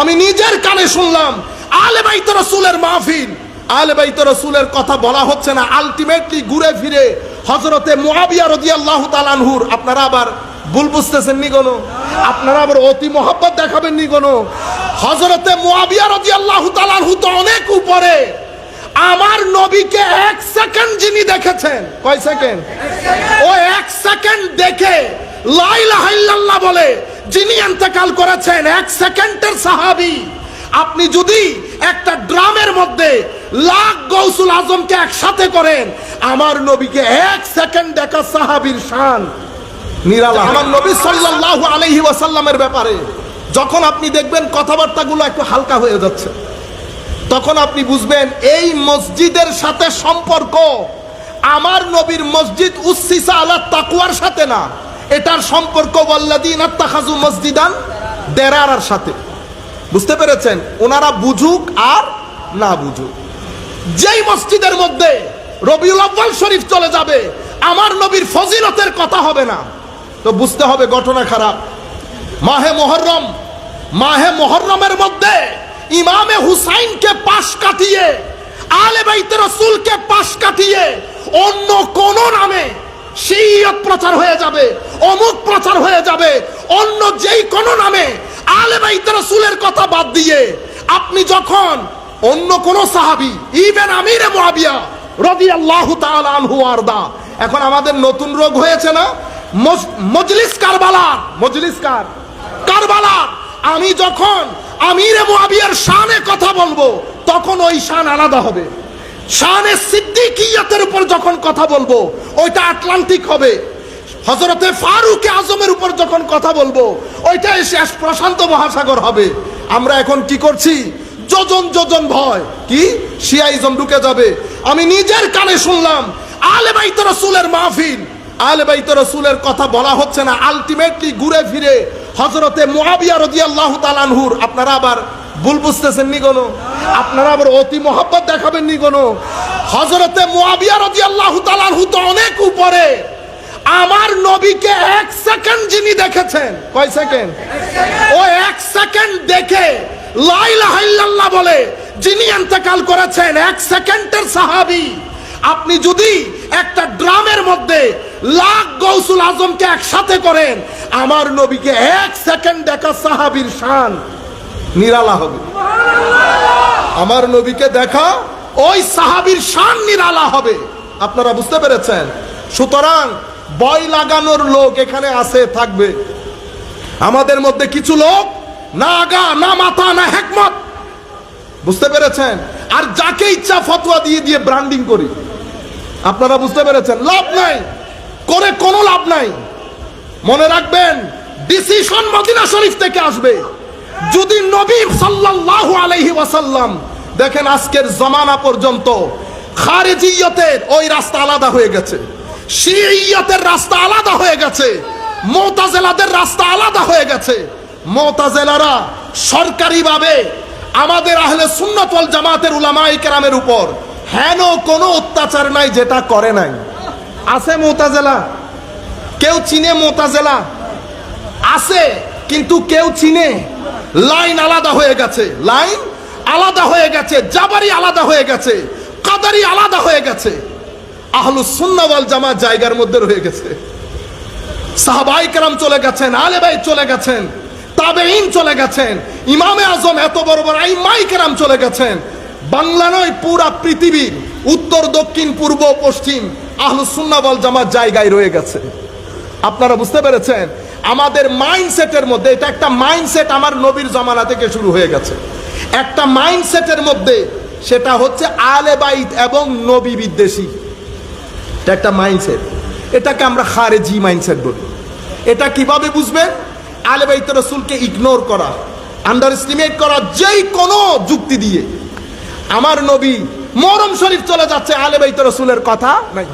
আমি নিজের কানে শুনলাম, আলে বাইত রসুলের মাহফিল। আলে বাইত রসুলের কথা বলা হচ্ছে না আলটিমেটলি ঘুরে ফিরে হজরতে মুআবিয়া রাদিয়াল্লাহু তালানহুর আপনারা আবার ভুল বুঝতেছেন নি কোনো? আপনারা আবার অতি মহব্বত দেখাবেন নি কোনো? হজরতে মুআবিয়া রাদিয়াল্লাহু তাআলাহু তো অনেক উপরে। আমার নবীকে এক সেকেন্ড যিনি দেখেছেন, কয় সেকেন্ড? ও এক সেকেন্ড দেখে লাইলাহা ইল্লাল্লাহ বলে যিনি ইন্তেকাল করেছেন, এক সেকেন্ডের সাহাবী। আপনি যদি একটা ড্রামের মধ্যে লাখ গৌসুল আজমকে একসাথে করেন, আমার নবীকে এক সেকেন্ড দেখা সাহাবীর শান নিরালা আমার নবী সাল্লাল্লাহু আলাইহি ওয়াসাল্লামের ব্যাপারে যখন আপনি দেখবেন কথাবার্তাগুলো একটু হালকা হয়ে যাচ্ছে, তখন আপনি বুঝবেন এই মসজিদের সাথে সম্পর্ক আমার নবীর মসজিদ উচ্ছিসা আলা তাকুয়ার সাথে না। এটার সম্পর্ক মসজিদান দেরার সাথে। বুঝতে পেরেছেন? ওনারা বুঝুক আর না বুঝুক। যেই মসজিদের মধ্যে রবিউল আব্বাল শরীফ চলে যাবে, আমার নবীর ফজিলতের কথা হবে না। তো বুঝতে হবে ঘটনা খারাপ। মাহে মোহররম, মাহে মোহররমের মধ্যে ইমামে হুসাইনকে পাশ কাটিয়ে, আলে বাইতে রসুলকে পাশ কাটিয়ে অন্য কোন নামে শিয়ত প্রচার হয়ে যাবে, অমুক প্রচার হয়ে যাবে, অন্য যেই কোন নামে আলে বাইতে রসুলের কথা বাদ দিয়ে আপনি যখন অন্য কোন সাহাবি ইবেন আমিরে মুআবিয়া রাদিয়াল্লাহু তাআলা আনহু আরদা, এখন আমাদের নতুন রোগ হয়েছে না? মজ- মজলিস কারবালার, মজলিস কার? কারবালার। আমি যখন আমিরে মুআবিয়ার শানে কথা বলব, তখন ওই শান আলাদা হবে। শানে সিদ্দিকিয়াতের উপর যখন কথা বলব ওইটা আটলান্টিক হবে। হজরতে ফারুক আজমের উপর যখন কথা বলব, ওইটাই শেষ প্রশান্ত মহাসাগর হবে। আমরা এখন কি করছি? যোজন যোজন ভয়। কি? শিয়াইজম ঢুকে যাবে। আমি নিজের কানে শুনলাম, আলে বাইত রসুলের মাহফিল। আলে বাইত রসুলের কথা বলা হচ্ছে না আলটিমেটলি ঘুরে ফিরে হজরতে মুআবিয়া রাদিয়াল্লাহু তাআলাহুর আপনারা আবার ভুল বুঝতেছেন নি কোনো? আপনারা আবার অতি মহব্বত দেখাবেন নি কোনো? হজরতে মুআবিয়া রাদিয়াল্লাহু তাআলাহু তো অনেক উপরে। আমার নবীকে এক সেকেন্ড যিনি দেখেছেন, কয় সেকেন্ড? ও এক সেকেন্ড দেখে লাইলাহা ইল্লাল্লাহ বলে, যিনি ইন্তেকাল করেছেন, এক সেকেন্ডের সাহাবী। আপনি যদি একটা ড্রামের মধ্যে লাখ গৌসুল আজমকে একসাথে করেন, আমার নবীকে এক সেকেন্ড দেখা সাহাবির শান, নিরালা হবে। আমার নবীকে দেখা, ওই সাহাবীর শান নিরালা হবে। আপনারা বুঝতে পেরেছেন? সুতরাং বয় লাগানোর লোক এখানে আছে, থাকবে। আমাদের মধ্যে কিছু লোক, না আগা, না মাথা, না হেকমত। বুঝতে পেরেছেন? আর যাকে ইচ্ছা ফতোয়া দিয়ে দিয়ে ব্র্যান্ডিং করি। আপনারা বুঝতে পেরেছেন? লাভ নাই। করে কোনো লাভ নাই। মনে রাখবেন ডিসিশন মদিনা শরীফ থেকে আসবে। যদি নবী সাল্লাল্লাহু আলাইহি ওয়াসাল্লাম দেখেন আজকের জমানা পর্যন্ত খারেজিয়তের ওই রাস্তা আলাদা হয়ে গেছে, শিইয়তের রাস্তা আলাদা হয়ে গেছে মোতাজেলাদের রাস্তা আলাদা হয়ে গেছে। মোতাজেলারা সরকারিভাবে আমাদের আহলে সুন্নত ওয়াল জামাতের উলামায়ে কেরামের উপর হেন কোনো অত্যাচার নাই যেটা করে নাই। আছে মোতাজেলা কেউ চিনে মোতাজেলা আছে, কিন্তু কেউ চিনে লাইন আলাদা হয়ে গেছে। লাইন আলাদা হয়ে গেছে, জাবারি আলাদা হয়ে গেছে, কাদারি আলাদা হয়ে গেছে। আহলু সুন্নাওয়াল জামা জায়গার মধ্যে রয়ে গেছে। সাহাবাই কেরাম চলে গেছেন, আলে ভাই চলে গেছেন তাবেইন চলে গেছেন, ইমামে আজম এত বড় বড় আইমাই কেরাম চলে গেছেন। বাংলা নয়, পুরা পৃথিবীর উত্তর, দক্ষিণ, পূর্ব, পশ্চিম আহলু সুন্নাওয়াল জামার জায়গায় রয়ে গেছে। আপনারা বুঝতে পেরেছেন আমাদের মাইন্ডসেটের মধ্যে, এটা একটা মাইন্ডসেট আমার নবীর জমানা থেকে শুরু হয়ে গেছে। একটা মাইন্ডসেটের মধ্যে সেটা হচ্ছে আলে বাইত এবং নবী বিদ্বেষী। এটা একটা মাইন্ডসেট এটাকে আমরা খারেজি মাইন্ডসেট বলি। এটা কীভাবে বুঝবেন? আলে বাইত রসুলকে ইগনোর করা আন্ডার এস্টিমেট করা, যেই কোনো যুক্তি দিয়ে। আমার নবী মরম শরীফ চলে যাচ্ছে আলে বাইত রসুলের কথা নাই।